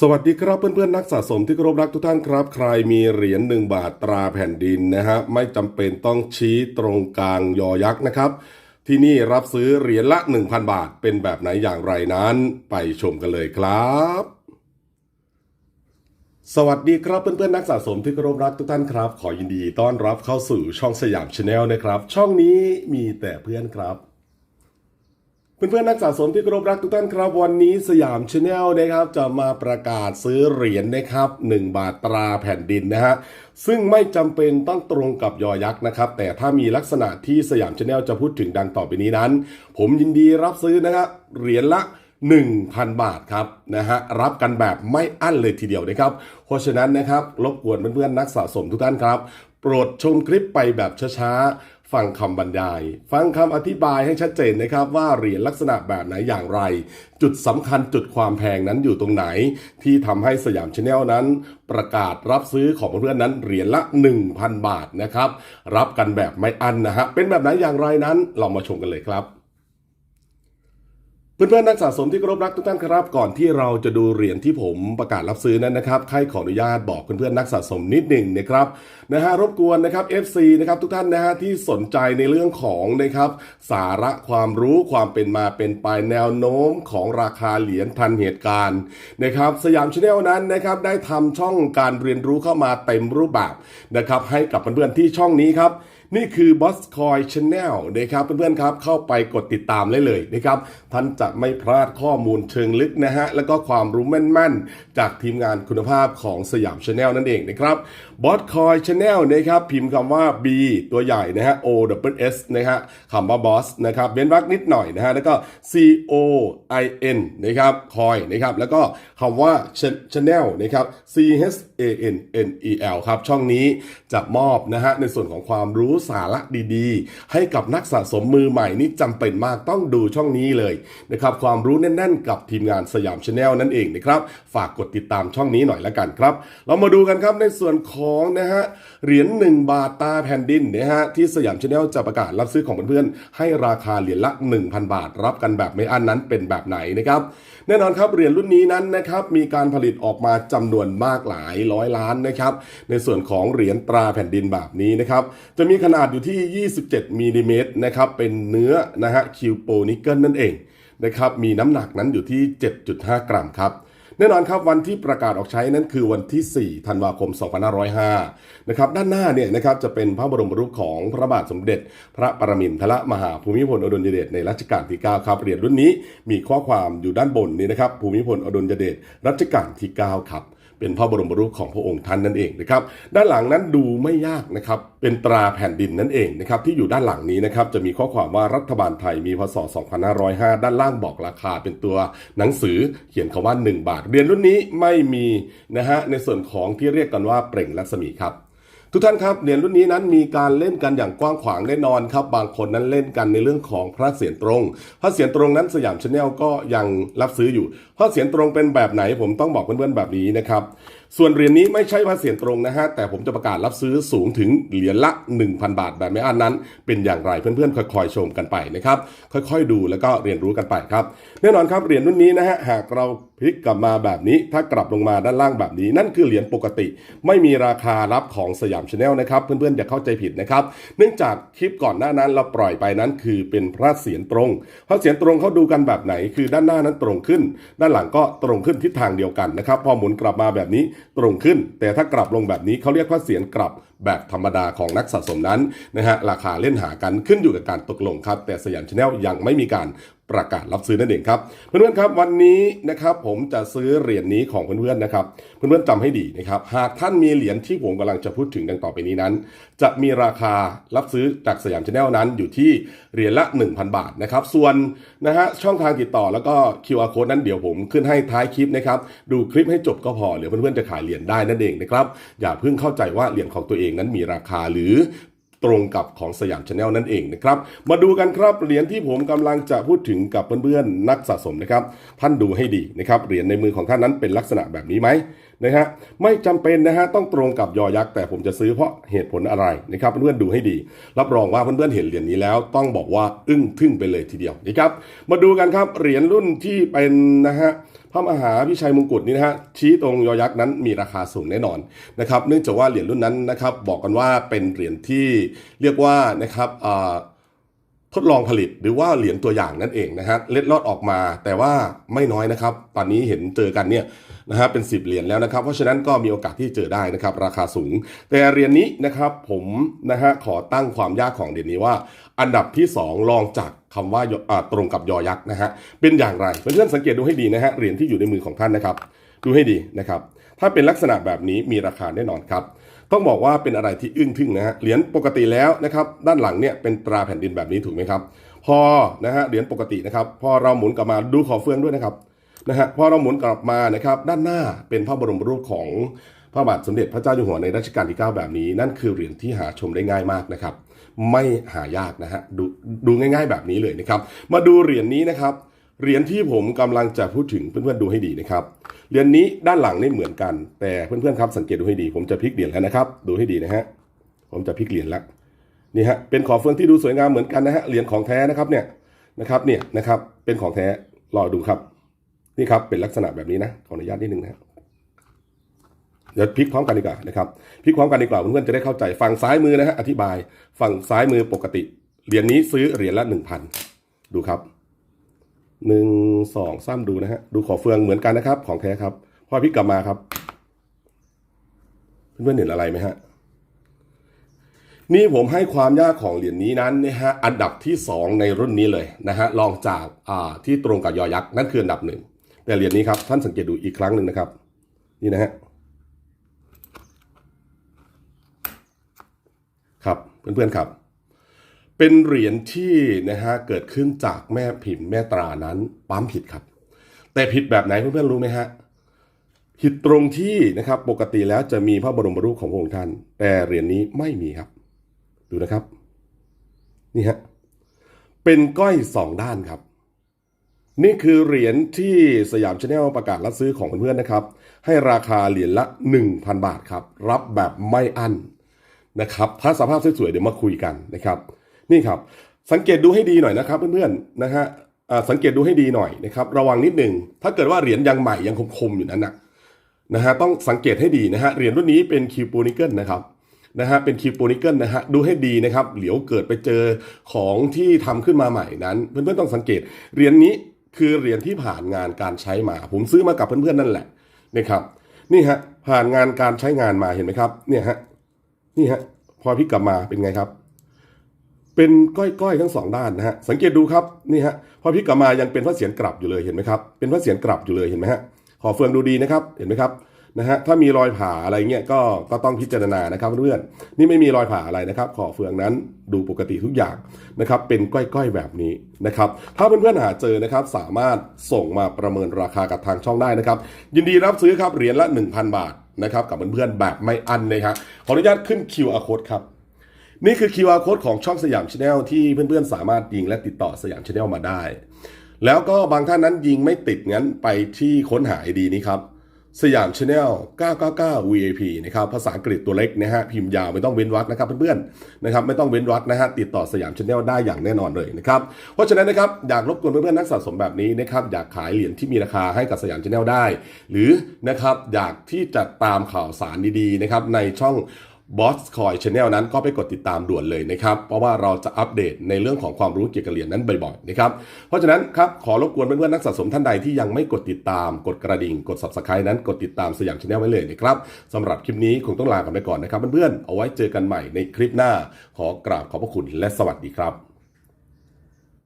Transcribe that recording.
สวัสดีครับเพื่อนๆนักสะสมที่เคารพรักทุกท่านครับ ใครมีเหรียญหนึ่งบาทตราแผ่นดินนะฮะไม่จำเป็นต้องชี้ตรงกลางยอยักษ์นะครับ ที่นี่รับซื้อเหรียญละ 1,000 บาทเป็นแบบไหนอย่างไรนั้นไปชมกันเลยครับ สวัสดีครับเพื่อนๆนักสะสมที่เคารพรักทุกท่านครับ ขอยินดีต้อนรับเข้าสู่ช่องสยามชาแนลนะครับ ช่องนี้มีแต่เพื่อนครับ เพื่อนๆนักสะสมที่เคารพรักทุกท่านครับ วันนี้สยามชาแนลนะครับจะมาประกาศซื้อเหรียญนะครับ 1 บาทตราแผ่นดินนะฮะซึ่งไม่จำเป็นต้องตรงกับยอยักษ์นะครับ แต่ถ้ามีลักษณะที่สยามชาแนลจะพูดถึงดังต่อไปนี้นั้น ผมยินดีรับซื้อนะครับเหรียญละ 1,000 บาทครับนะฮะรับกันแบบไม่อั้นเลยทีเดียวนะครับ เพราะฉะนั้นนะครับรบกวนเพื่อนๆนักสะสมทุกท่านครับ โปรดชมคลิปไปแบบช้าๆ ฟังคำบรรยาย ฟังคำอธิบายให้ชัดเจนนะครับว่าเหรียญลักษณะแบบไหนอย่างไร จุดสำคัญจุดความแพงนั้นอยู่ตรงไหน ที่ทำให้สยามชาแนลนั้น ประกาศรับซื้อของเพื่อนนั้นเหรียญละ 1,000 บาทนะครับ รับกันแบบไม่อันนะฮะเป็นแบบไหนอย่างไรนั้นเรามาชมกันเลยครับ เพื่อนๆนักสะสมที่เคารพรักทุกท่านครับก่อนที่เราจะดูเหรียญที่ผมประกาศรับซื้อนั้นนะครับใครขออนุญาตบอกเพื่อนๆนักสะสมนิดหนึ่งนะครับนะฮะรบกวนนะครับ FC นะครับทุกท่านนะฮะที่สนใจในเรื่องของนะครับสาระความรู้ความเป็นมาเป็นไปแนวโน้มของราคาเหรียญทันเหตุการณ์นะครับสยามชาแนลนั้นนะครับได้ทำช่องการเรียนรู้เข้ามาเต็มรูปแบบนะครับให้กับเพื่อนๆที่ช่องนี้ครับนี่คือ Boss Coin Channel นะครับเพื่อนๆครับเข้าไปกดติดตามได้เลยนะครับท่านจะไม่พลาดข้อมูลเชิงลึกนะฮะแล้วก็ความรู้แม่นๆ จากทีมงานคุณภาพของสยาม Channel นั่นเองนะครับ Boss Coin Channel นะครับพิมพ์คำว่า B ตัวใหญ่นะฮะ O W S นะฮะคำว่า Boss นะครับเว้นวรรคนิดหน่อยนะฮะแล้วก็ C O I N นะครับ Coin นะครับแล้วก็คำว่า Channel นะครับ C H A N N E L ครับช่องนี้จะมอบนะฮะในส่วนของความรู้สาระดีๆ ให้กับนักสะสมมือใหม่นี่จำเป็นมากต้องดูช่องนี้เลยนะครับความรู้แน่นๆ กับทีมงานสยามชาแนลนั่นเองนะครับฝากกดติดตามช่องนี้หน่อยละกันครับ เรามาดูกันครับในส่วนของนะฮะเหรียญ1บาทตาแผ่นดินนะฮะที่สยามชาแนลจะประกาศรับซื้อของเพื่อนๆให้ราคาเหรียญละ 1,000 บาท รับกันแบบไม่อั้นนั้นเป็นแบบไหนนะครับแน่นอนครับเหรียญรุ่นนี้นั้นนะครับมีการผลิตออกมาจำนวนมากหลายร้อยล้านนะครับในส่วนของเหรียญตราแผ่นดินแบบนี้นะครับจะมีขนาดอยู่ที่ 27มิลลิเมตรนะครับ เป็นเนื้อนะฮะคิวโปนิกเกิลนั่นเองนะครับ มีน้ำหนักนั้นอยู่ที่ 7.5 กรัมครับ แน่นอนครับวันที่ประกาศออกใช้นั้นคือวันที่ 4 ธันวาคม 2505 นะครับ ด้านหน้าเนี่ยนะครับจะเป็นพระบรมรูปของพระบาทสมเด็จ พระปรมินทรมหาภูมิพลอดุลยเดชในรัชกาลที่ 9 ครับ เหรียญรุ่นนี้มีข้อความอยู่ด้านบนนี้นะครับ ภูมิพลอดุลยเดชรัชกาลที่ 9 ครับ เป็นพระบรมรูปของพระองค์ท่านนั่นเองนะครับ ด้านหลังนั้นดูไม่ยากนะครับ เป็นตราแผ่นดินนั่นเองนะครับ ที่อยู่ด้านหลังนี้นะครับ จะมีข้อความว่ารัฐบาลไทยมีพศ 2505 ด้านล่างบอกราคาเป็นตัวหนังสือเขียนคำว่า 1 บาท เรียนรุ่นนี้ไม่มีนะฮะในส่วนของที่เรียกกันว่าเปล่งรัศมีครับ ทุกท่านครับเหรียญรุ่นนี้นั้นมีการเล่นกันอย่างกว้างขวางแน่นอนครับ บางคนนั้นเล่นกันในเรื่องของพระเศียรตรง พระเศียรตรงนั้นสยามชาแนลก็ยังรับซื้ออยู่ พระเศียรตรงเป็นแบบไหนผมต้องบอกเพื่อนๆแบบนี้นะครับ ส่วนเหรียญนี้ไม่ใช่พระเศียรตรงนะฮะ แต่ผมจะประกาศรับซื้อสูงถึงเหรียญละ 1,000 บาทแบบไม่อันนั้น เป็นอย่างไรเพื่อนๆ ค่อยๆ ชมกันไปนะครับ ค่อยๆ ดูแล้วก็เรียนรู้กันไปครับ แน่นอนครับเหรียญรุ่นนี้นะฮะ หากเราพลิกกลับมาแบบนี้ ถ้ากลับลงมาด้านล่างแบบนี้ นั่นคือเหรียญปกติ ไม่มีราคารับของสยามชาแนลนะครับ เพื่อนๆ อย่าเข้าใจผิดนะครับ เนื่องจากคลิปก่อนหน้านั้นเราปล่อยไปนั้น คือเป็นพระเศียรตรง พระเศียรตรงเขาดูกันแบบไหน คือด้านหน้านั้นตรงขึ้น ด้านหลังก็ตรงขึ้นทิศทางเดียวกันนะครับ พอหมุนกลับมาแบบนี้ตรงขึ้น แต่ถ้ากลับลงแบบนี้เขาเรียกว่าเสียงกลับ แบบธรรมดาของนักสะสมนั้นนะฮะราคาเล่นหากันขึ้นอยู่กับการตกลงครับ แต่สยามชาแนลยังไม่มีการประกาศรับซื้อนั่นเองครับ เพื่อนๆครับวันนี้นะครับผมจะซื้อเหรียญนี้ของเพื่อนๆนะครับ เพื่อนๆจำให้ดีนะครับ หากท่านมีเหรียญที่ผมกำลังจะพูดถึงดังต่อไปนี้นั้น จะมีราคารับซื้อจากสยามชาแนลนั้นอยู่ที่เหรียญละ 1,000 บาทนะครับ ส่วนนะฮะช่องทางติดต่อแล้วก็ QR code นั้นเดี๋ยวผมขึ้นให้ท้ายคลิปนะครับ ดูคลิปให้จบก็พอเดี๋ยวเพื่อนๆจะขายเหรียญได้นั่นเองนะครับ อย่าเพิ่งเข้าใจว่าเหรียญของตัวเองนั้นมีราคาหรือตรงกับของสยามชาแนลนั่นเองนะครับ มาดูกันครับเหรียญที่ผมกำลังจะพูดถึงกับเพื่อนๆนักสะสมนะครับ ท่านดูให้ดีนะครับเหรียญในมือของท่านนั้นเป็นลักษณะแบบนี้ไหม นะฮะไม่จำเป็นนะฮะต้องตรงกับยอยักษ์แต่ผมจะซื้อเพราะเหตุผลอะไรนะครับเพื่อนๆดูให้ดี รับรองว่าเพื่อนๆเห็นเหรียญนี้แล้วต้องบอกว่าอึ้งทึ่งไปเลยทีเดียวนะครับมาดูกันครับเหรียญรุ่นที่เป็นนะฮะพระมหาพิชัยมงกุฎนี่นะฮะชี้ตรงยอยักษ์นั้นมีราคาสูงแน่นอนนะครับเนื่องจากว่าเหรียญรุ่นนั้นนะครับบอกกันว่าเป็นเหรียญที่เรียกว่านะครับอ่า ทดลองผลิตหรือว่าเหรียญตัวอย่างนั่นเองนะฮะเล็ดลอดออกมา แต่ว่าไม่น้อยนะครับ ตอนนี้เห็นเจอกันเนี่ยนะฮะเป็น 10 เหรียญแล้วนะครับ เพราะฉะนั้นก็มีโอกาสที่เจอได้นะครับ ราคาสูง แต่เหรียญนี้นะครับผมนะฮะขอตั้งความยากของเหรียญนี้ว่า อันดับที่ 2 รองจากคำว่ายอ่าตรงกับยอยักษ์นะฮะเป็นอย่างไรเพื่อนๆสังเกตดูให้ดีนะฮะเหรียญที่อยู่ในมือของท่านนะครับ ดูให้ดีนะครับ ถ้าเป็นลักษณะแบบนี้มีราคาแน่นอนครับ ต้องบอกว่าเป็นอะไรที่อึ้งทึ่งนะฮะเหรียญปกติแล้วนะครับด้านหลังเนี่ยเป็นตราแผ่นดินแบบนี้ถูกไหมครับ พอนะฮะเหรียญปกตินะครับพอเราหมุนกลับมาดูขอเฟืองด้วยนะครับนะฮะพอเราหมุนกลับมานะครับด้านหน้าเป็นพระบรมรูปของพระบาทสมเด็จพระเจ้าอยู่หัวในรัชกาลที่ 9 แบบนี้ นั่นคือเหรียญที่หาชมได้ง่ายมากนะครับ ไม่หายากนะฮะดูดูง่าย ๆ แบบนี้เลยนะครับ มาดูเหรียญนี้นะครับ เหรียญที่ผมกำลังจะพูดถึงเพื่อนๆดูให้ดีนะครับ เหรียญนี้ด้านหลังนี่เหมือนกัน แต่เพื่อนๆครับสังเกตดูให้ดี ผมจะพลิกเหรียญแล้วนะครับ ดูให้ดีนะฮะ ผมจะพลิกเหรียญแล้วนี่ฮะ เป็นขอเฟืองที่ดูสวยงามเหมือนกันนะฮะ เหรียญของแท้นะครับเนี่ยนะครับเนี่ยนะครับ เป็นของแท้ รอดูครับ นี่ครับเป็นลักษณะแบบนี้นะ ขออนุญาตนิดนึงนะฮะเดี๋ยวพลิกพร้อมกันดีกว่านะครับ พลิกพร้อมกันดีกว่าเพื่อนๆจะได้เข้าใจ ฝั่งซ้ายมือนะฮะ อธิบาย ฝั่งซ้ายมือปกติ เหรียญนี้ซื้อเหรียญละหนึ่งพันดูครับ หนึ่งสองสามดูนะฮะ ดูขอเฟืองเหมือนกันนะครับ ของแท้ครับ พอพลิกกลับมาครับ เพื่อนๆเห็นอะไรไหมฮะ นี่ผมให้ความยากของเหรียญนี้นั้นนะฮะ อันดับที่ 2 ในรุ่นนี้เลยนะฮะรองจากอ่าที่ตรงกับยอยักษ์นั่นคืออันดับหนึ่ง แต่เหรียญนี้ครับ ท่านสังเกตดูอีกครั้งหนึ่งนะครับ นี่นะฮะ ครับ เพื่อนๆครับ เป็นเหรียญที่นะฮะเกิดขึ้นจากแม่พิมพ์แม่ตรานั้นปั๊มผิดครับ แต่ผิดแบบไหนเพื่อนๆรู้ไหมฮะผิดตรงที่นะครับปกติแล้วจะมีพระบรมรูปของพระองค์ท่าน แต่เหรียญนี้ไม่มีครับ ดูนะครับ นี่ฮะเป็นก้อยสองด้านครับ นี่คือเหรียญที่สยามชาแนลประกาศรับซื้อของเพื่อนๆนะครับ ให้ราคาเหรียญละ 1,000 บาทครับ รับแบบไม่อั้นนะครับ ถ้าสภาพสวยๆเดี๋ยวมาคุยกันนะครับ นี่ครับ สังเกตดูให้ดีหน่อยนะครับเพื่อนๆนะฮะสังเกตดูให้ดีหน่อยนะครับระวังนิดหนึ่งถ้าเกิดว่าเหรียญยังใหม่ยังคมๆอยู่นั้นนะนะฮะต้องสังเกตให้ดีนะฮะเหรียญรุ่นนี้เป็นคิวปูนิเกิลนะครับนะฮะเป็นคิวโปนิเกิลนะฮะดูให้ดีนะครับเดี๋ยวเกิดไปเจอของที่ทำขึ้นมาใหม่นั้น เพื่อนๆต้องสังเกตเหรียญนี้คือเหรียญที่ผ่านงานการใช้มา ผมซื้อมากับเพื่อนๆนั่นแหละนะครับนี่ฮะผ่านงานการใช้งานมาเห็นไหมครับเนี่ยฮะนี่ฮะพอพลิกลับมาเป็นไงครับ เป็นก้อยๆทั้งสองด้านนะฮะสังเกตดูครับนี่ฮะพอพลิกกลับมายังเป็นพระเศียรกลับอยู่เลยเห็นไหมครับเป็นพระเศียรกลับอยู่เลยเห็นไหมฮะขอเฟืองดูดีนะครับเห็นไหมครับนะฮะถ้ามีรอยผ่าอะไรเงี้ยก็ก็ต้องพิจารณานะครับเพื่อนๆนี่ไม่มีรอยผ่าอะไรนะครับขอเฟืองนั้นดูปกติทุกอย่างนะครับเป็นก้อยๆแบบนี้นะครับถ้าเพื่อนๆหาเจอนะครับสามารถส่งมาประเมินราคากับทางช่องได้นะครับ ยินดีรับซื้อครับเหรียญละ 1,000 บาทนะครับกับเพื่อนๆแบบไม่อั้นนะครับขออนุญาตขึ้น QR code ครับ นี่คือ QR code ของช่องสยามชาแนลที่เพื่อนๆ สามารถยิงและติดต่อสยามชาแนลมาได้ แล้วก็บางท่านนั้นยิงไม่ติดงั้นไปที่ค้นหา ID นี้ครับสยามชาแนล999 VIP นะครับภาษาอังกฤษตัวเล็กนะฮะพิมพ์ยาวไม่ต้องเว้นวรรคนะครับเพื่อนๆนะครับไม่ต้องเว้นวรรคนะฮะติดต่อสยามชาแนลได้อย่างแน่นอนเลยนะครับเพราะฉะนั้นนะครับอยากรบกวนเพื่อนๆนักสะสมแบบนี้นะครับอยากขายเหรียญที่มีราคาให้กับสยามชาแนลได้ หรือนะครับอยากที่จะตามข่าวสารดีๆนะครับในช่อง บอสคอยช n แนลนั้นก็ไปกดติดตามด่วนเลยนะครับ เพราะว่าเราจะอัปเดตในเรื่องของความรู้เกี่ยวกับเหรียญนั้นบ่อยๆนะครับ เพราะฉะนั้นครับขอรบกวนเพื่อนๆนักสะสมท่านใดที่ยังไม่กดติดตามกดกระดิ่ง กด subscribe นั้นกดติดตามสยามชาแนลไว้เลยนะครับสำหรับคลิปนี้คงต้องลากันไปก่อนนะครับเพื่อนๆเอาไว้เจอกันใหม่ในคลิปหน้า ขอกราบขอบพระคุณและสวัสดีครับ